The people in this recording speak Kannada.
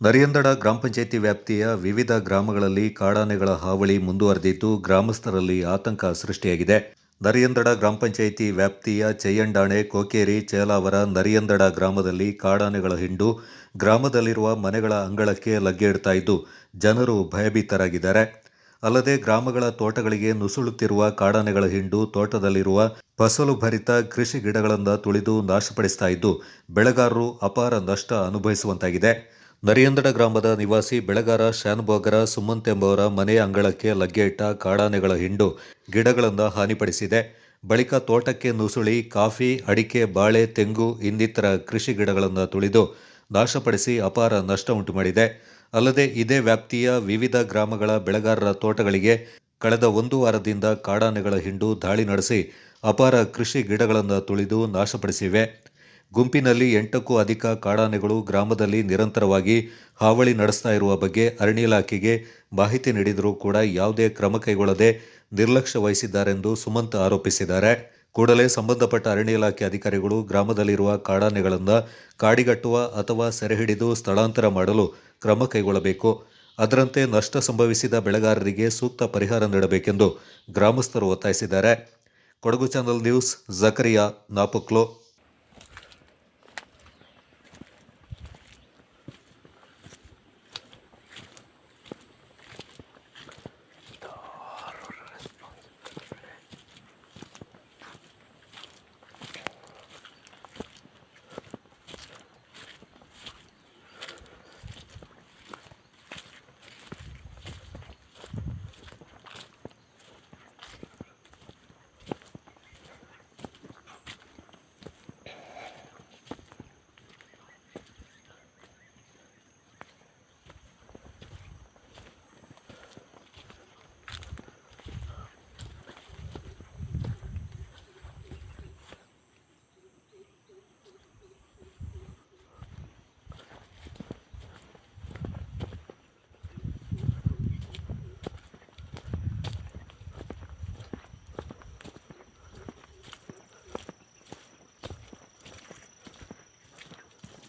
ನರಿಯಂದಡ ಗ್ರಾಮ ಪಂಚಾಯಿತಿ ವ್ಯಾಪ್ತಿಯ ವಿವಿಧ ಗ್ರಾಮಗಳಲ್ಲಿ ಕಾಡಾನೆಗಳ ಹಾವಳಿ ಮುಂದುವರೆದಿದ್ದು ಗ್ರಾಮಸ್ಥರಲ್ಲಿ ಆತಂಕ ಸೃಷ್ಟಿಯಾಗಿದೆ. ನರಿಯಂದಡ ಗ್ರಾಮ ಪಂಚಾಯಿತಿ ವ್ಯಾಪ್ತಿಯ ಚಯ್ಯಂಡಾಣೆ ಕೋಕೇರಿ, ಚೇಲಾವರ, ನರಿಯಂದಡ ಗ್ರಾಮದಲ್ಲಿ ಕಾಡಾನೆಗಳ ಹಿಂಡು ಗ್ರಾಮದಲ್ಲಿರುವ ಮನೆಗಳ ಅಂಗಳಕ್ಕೆ ಲಗ್ಗೆ ಇಡ್ತಾ ಇದ್ದು ಜನರು ಭಯಭೀತರಾಗಿದ್ದಾರೆ. ಅಲ್ಲದೆ ಗ್ರಾಮಗಳ ತೋಟಗಳಿಗೆ ನುಸುಳುತ್ತಿರುವ ಕಾಡಾನೆಗಳ ಹಿಂಡು ತೋಟದಲ್ಲಿರುವ ಫಸಲು ಭರಿತ ಕೃಷಿ ಗಿಡಗಳನ್ನು ತುಳಿದು ನಾಶಪಡಿಸ್ತಾ ಇದ್ದು ಬೆಳೆಗಾರರು ಅಪಾರ ನಷ್ಟ ಅನುಭವಿಸುವಂತಾಗಿದೆ. ನರಿಯಂದಡ ಗ್ರಾಮದ ನಿವಾಸಿ ಬೆಳೆಗಾರ ಶಾನುಭೋಗರ ಸುಮಂತ್ ಎಂಬವರ ಮನೆಯ ಅಂಗಳಕ್ಕೆ ಲಗ್ಗೆ ಇಟ್ಟ ಕಾಡಾನೆಗಳ ಹಿಂಡು ಗಿಡಗಳನ್ನು ಹಾನಿಪಡಿಸಿದೆ. ಬಳಿಕ ತೋಟಕ್ಕೆ ನುಸುಳಿ, ಕಾಫಿ, ಅಡಿಕೆ, ಬಾಳೆ, ತೆಂಗು, ಇನ್ನಿತರ ಕೃಷಿ ಗಿಡಗಳನ್ನು ತುಳಿದು ನಾಶಪಡಿಸಿ ಅಪಾರ ನಷ್ಟ ಉಂಟು ಮಾಡಿದೆ ಅಲ್ಲದೆ ಇದೇ ವ್ಯಾಪ್ತಿಯ ವಿವಿಧ ಗ್ರಾಮಗಳ ಬೆಳೆಗಾರರ ತೋಟಗಳಿಗೆ ಕಳೆದ ಒಂದು ವಾರದಿಂದ ಕಾಡಾನೆಗಳ ಹಿಂಡು ದಾಳಿ ನಡೆಸಿ ಅಪಾರ ಕೃಷಿ ಗಿಡಗಳನ್ನು ತುಳಿದು ನಾಶಪಡಿಸಿವೆ. ಗುಂಪಿನಲ್ಲಿ ಎಂಟಕ್ಕೂ ಅಧಿಕ ಕಾಡಾನೆಗಳು ಗ್ರಾಮದಲ್ಲಿ ನಿರಂತರವಾಗಿ ಹಾವಳಿ ನಡೆಸ್ತಾ ಇರುವ ಬಗ್ಗೆ ಅರಣ್ಯ ಇಲಾಖೆಗೆ ಮಾಹಿತಿ ನೀಡಿದರೂ ಕೂಡ ಯಾವುದೇ ಕ್ರಮ ಕೈಗೊಳ್ಳದೆ ನಿರ್ಲಕ್ಷ್ಯ ವಹಿಸಿದ್ದಾರೆಂದು ಸುಮಂತ್ ಆರೋಪಿಸಿದ್ದಾರೆ. ಕೂಡಲೇ ಸಂಬಂಧಪಟ್ಟ ಅರಣ್ಯ ಇಲಾಖೆ ಅಧಿಕಾರಿಗಳು ಗ್ರಾಮದಲ್ಲಿರುವ ಕಾಡಾನೆಗಳನ್ನು ಕಾಡಿಗಟ್ಟುವ ಅಥವಾ ಸೆರೆಹಿಡಿದು ಸ್ಥಳಾಂತರ ಮಾಡಲು ಕ್ರಮ ಕೈಗೊಳ್ಳಬೇಕು. ಅದರಂತೆ ನಷ್ಟ ಸಂಭವಿಸಿದ ಬೆಳೆಗಾರರಿಗೆ ಸೂಕ್ತ ಪರಿಹಾರ ನೀಡಬೇಕೆಂದು ಗ್ರಾಮಸ್ಥರು ಒತ್ತಾಯಿಸಿದ್ದಾರೆ. Kodagu channel news, Zakaria Napoklu.